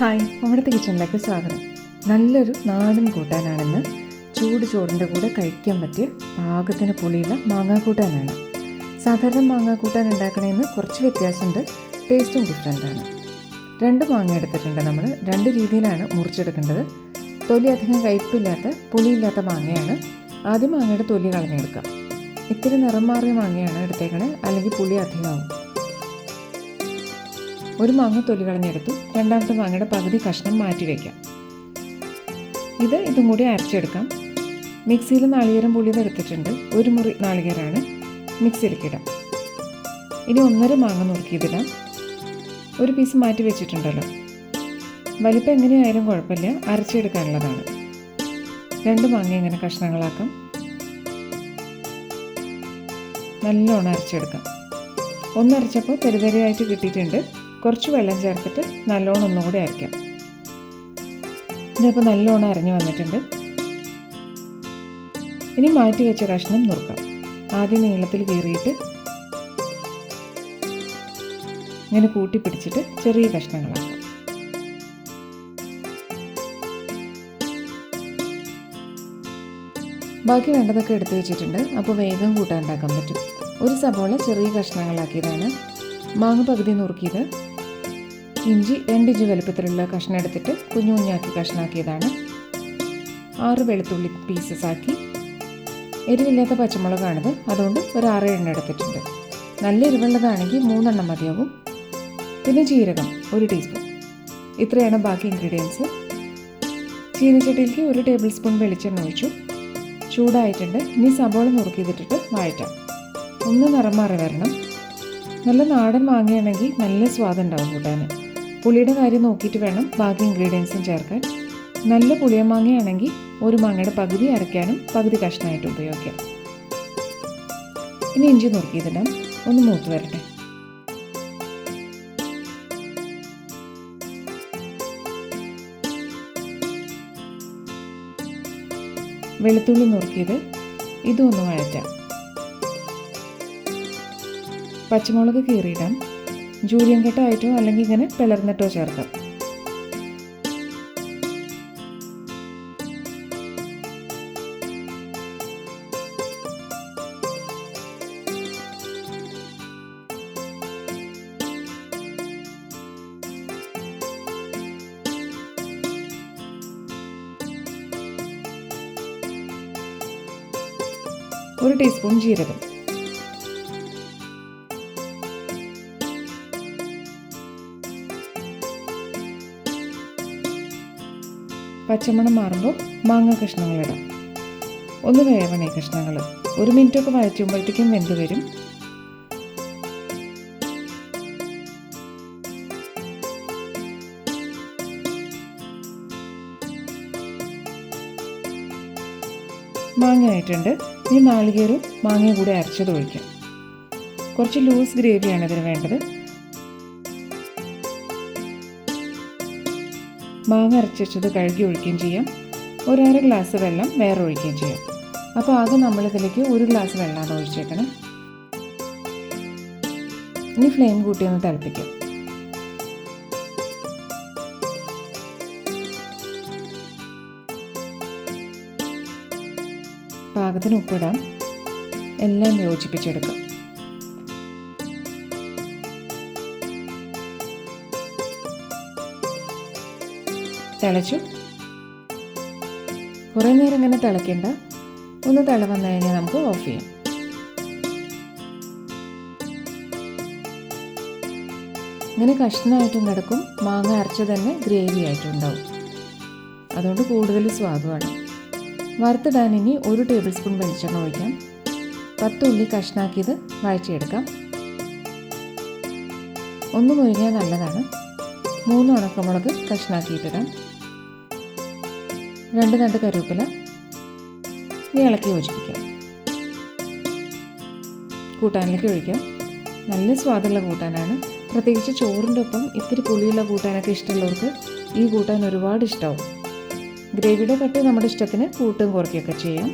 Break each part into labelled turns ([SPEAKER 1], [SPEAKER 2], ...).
[SPEAKER 1] Hi അവിടുത്തെ കിച്ചണിലേക്ക് സ്വാഗതം. നല്ലൊരു നാടൻ കൂട്ടാനാണെന്ന് ചൂട് ചോറിന്റെ കൂടെ കഴിക്കാൻ പറ്റിയ പാകത്തിന് പുളിയുള്ള മാങ്ങാക്കൂട്ടാനാണ്. സാധാരണ മാങ്ങാക്കൂട്ടാൻ ഉണ്ടാക്കണമെന്ന് കുറച്ച് വ്യത്യാസമുണ്ട് ടേസ്റ്റും ഡിഫറെന്റാണ് രണ്ട് മാങ്ങ എടുത്തിട്ടുണ്ട് നമ്മൾ രണ്ട് രീതിയിലാണ് മുറിച്ചെടുക്കേണ്ടത്. തൊലി അധികം കയ്പ്പില്ലാത്ത പുളിയില്ലാത്ത മാങ്ങയാണ്. ആദ്യം മാങ്ങയുടെ തൊലി കളഞ്ഞെടുക്കാം. ഇത്തിരി നിറം മാറിയ മാങ്ങയാണ് എടുത്തേക്കണേ അല്ലെങ്കിൽ പുളി അധികമാവും. ഒരു മാങ്ങ തൊലി കളഞ്ഞെടുത്തു രണ്ടാമത്തെ മാങ്ങയുടെ പകുതി കഷ്ണം മാറ്റി വയ്ക്കാം ഇത് ഇതും കൂടി അരച്ചെടുക്കാം. മിക്സിയിൽ നാളികേരം പുളിയത് എടുത്തിട്ടുണ്ട്. ഒരു മുറി നാളികേരമാണ് മിക്സിയിലേക്കിടാം ഇനി ഒന്നര മാങ്ങ നുറുക്കിയതിടാം. ഒരു പീസ് മാറ്റി വെച്ചിട്ടുണ്ടല്ലോ. വലിപ്പം എങ്ങനെയായാലും കുഴപ്പമില്ല. അരച്ചെടുക്കാനുള്ളതാണ്. രണ്ട് മാങ്ങ ഇങ്ങനെ കഷ്ണങ്ങളാക്കാം. നല്ലോണം അരച്ചെടുക്കാം. ഒന്നരച്ചപ്പോൾ തെരുതെരയായിട്ട് കിട്ടിയിട്ടുണ്ട്. കുറച്ച് വെള്ളം ചേർത്തിട്ട് നല്ലോണം ഒന്നുകൂടി അരയ്ക്കാം. ഇതിപ്പോൾ നല്ലോണം അരഞ്ഞു വന്നിട്ടുണ്ട്. ഇനി മാറ്റി വെച്ച കഷ്ണം നുറുക്കാം. ആദ്യം നീളത്തിൽ കീറിയിട്ട് ഇങ്ങനെ കൂട്ടി പിടിച്ചിട്ട് ചെറിയ കഷ്ണങ്ങളാക്കാം. ബാക്കി വേണ്ടതൊക്കെ എടുത്തു വെച്ചിട്ടുണ്ട്. അപ്പോൾ വേഗം കൂട്ടാൻ ഉണ്ടാക്കാൻ പറ്റും. ഒരു സബോള ചെറിയ കഷ്ണങ്ങളാക്കിയതാണ്. മാങ്ങ പകുതി നുറുക്കിയത്. ഇഞ്ചി രണ്ടിഞ്ച് വലുപ്പത്തിലുള്ള കഷ്ണം എടുത്തിട്ട് കുഞ്ഞു കുഞ്ഞാക്കി കഷ്ണാക്കിയതാണ്. ആറ് വെളുത്തുള്ളി പീസസ് ആക്കി. എരിവില്ലാത്ത പച്ചമുളകാണിത്. അതുകൊണ്ട് ഒരു ആറ് എണ്ണ എടുത്തിട്ടുണ്ട്. നല്ല എരിവുള്ളതാണെങ്കിൽ മൂന്നെണ്ണം മതിയാവും. പിന്നെ ജീരകം ഒരു ടീസ്പൂൺ ഇത്രയാണ് ബാക്കി ഇൻഗ്രീഡിയൻസ് ചീനച്ചട്ടിയിലേക്ക് ഒരു ടേബിൾ സ്പൂൺ വെളിച്ചെണ്ണ ഒഴിച്ചു. ചൂടായിട്ടുണ്ട്. ഇനി സബോള നുറുക്കിയതിട്ടിട്ട് വഴറ്റാം. ഒന്ന് നിറം മാറി വരണം. നല്ല നാടൻ മാങ്ങയാണെങ്കിൽ നല്ല സ്വാദുണ്ടാവും കൂട്ടാൻ പുളിയുടെ കാര്യം നോക്കിയിട്ട് വേണം ബാക്കി ഇൻഗ്രീഡിയൻസും ചേർക്കാൻ. നല്ല പുളിയമാങ്ങയാണെങ്കിൽ ഒരു മാങ്ങയുടെ പകുതി അരയ്ക്കാനും പകുതി കഷ്ണമായിട്ട് ഉപയോഗിക്കാം. ഇനി ഇഞ്ചി നുറുക്കിയതിടാം ഒന്ന് മൂത്ത് വരട്ടെ. വെളുത്തുള്ളി നുറുക്കിയത് ഒന്ന് വഴറ്റാം. പച്ചമുളക് കീറിയിടാം. ജൂലിയൻ കെട്ടായിട്ടോ അല്ലെങ്കിൽ ഇങ്ങനെ പിളർന്നിട്ടോ ചേർക്കാം. ഒരു ടീസ്പൂൺ ജീരകം. പച്ചമണം മാറുമ്പോൾ മാങ്ങ കഷ്ണങ്ങളിടാം ഒന്ന് വേവണേ കഷ്ണങ്ങൾ ഒരു മിനിറ്റൊക്കെ വഴറ്റുമ്പോഴത്തേക്കും വെന്ത് വരും. മാങ്ങ ആയിട്ടുണ്ട് ഈ നാളികേരും മാങ്ങയും കൂടി അരച്ചത് ഒഴിക്കാം. കുറച്ച് ലൂസ് ഗ്രേവിയാണ് ഇതിന് വേണ്ടത്. മാങ്ങ അരച്ച് വെച്ചത് കഴുകി ഒഴിക്കുകയും ചെയ്യാം. ഒരര ഗ്ലാസ് വെള്ളം വേറെ ഒഴിക്കുകയും ചെയ്യാം. അപ്പോൾ ആകെ നമ്മളിതിലേക്ക് ഒരു ഗ്ലാസ് വെള്ളമാണ് ഒഴിച്ചേക്കണം. ഇനി ഫ്ലെയിം കൂട്ടി ഒന്ന് തിളപ്പിക്കാം. പാകത്തിന് ഉപ്പിടാം. എല്ലാം യോജിപ്പിച്ചെടുക്കാം. തിളച്ചു. കുറേ നേരം ഇങ്ങനെ തിളയ്ക്കേണ്ട. ഒന്ന് തിള വന്നു കഴിഞ്ഞാൽ നമുക്ക് ഓഫ് ചെയ്യാം. ഇങ്ങനെ കഷ്ണമായിട്ടും കിടക്കും മാങ്ങ അരച്ച് തന്നെ ഗ്രേവി ആയിട്ടുണ്ടാവും. അതുകൊണ്ട് കൂടുതൽ സ്വാദുമാണ്. വറുത്തിടാൻ ഇനി ഒരു ടേബിൾ സ്പൂൺ വെളിച്ചെണ്ണ ഒഴിക്കാം. പത്ത് ഉള്ളി കഷ്ണാക്കിയത് വഴറ്റിയെടുക്കാം. ഒന്ന് മുരിഞ്ഞാൽ നല്ലതാണ്. മൂന്ന് ഉണക്കമുളക് കഷ്ണാക്കിയിട്ടിടാം. രണ്ട് രണ്ട് കരുവേപ്പില ഇനി ഇളക്കി യോജിപ്പിക്കാം. കൂട്ടാനിലേക്ക് ഒഴിക്കാം. നല്ല സ്വാദുള്ള കൂട്ടാനാണ്. പ്രത്യേകിച്ച് ചോറിന്റെ ഒപ്പം ഇത്തിരി പുളിയുള്ള കൂട്ടാനൊക്കെ ഇഷ്ടമുള്ളവർക്ക് ഈ കൂട്ടാൻ ഒരുപാട് ഇഷ്ടമാവും ഗ്രേവിയുടെ കട്ട് നമ്മുടെ ഇഷ്ടത്തിന് കൂട്ടും കുറയ്ക്കുകയൊക്കെ ചെയ്യാം.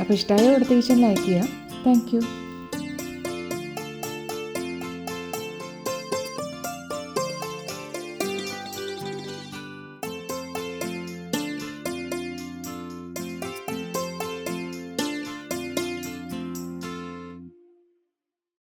[SPEAKER 1] അപ്പോൾ ഇഷ്ടമായ അടുത്ത ലൈക്ക് ചെയ്യാം താങ്ക്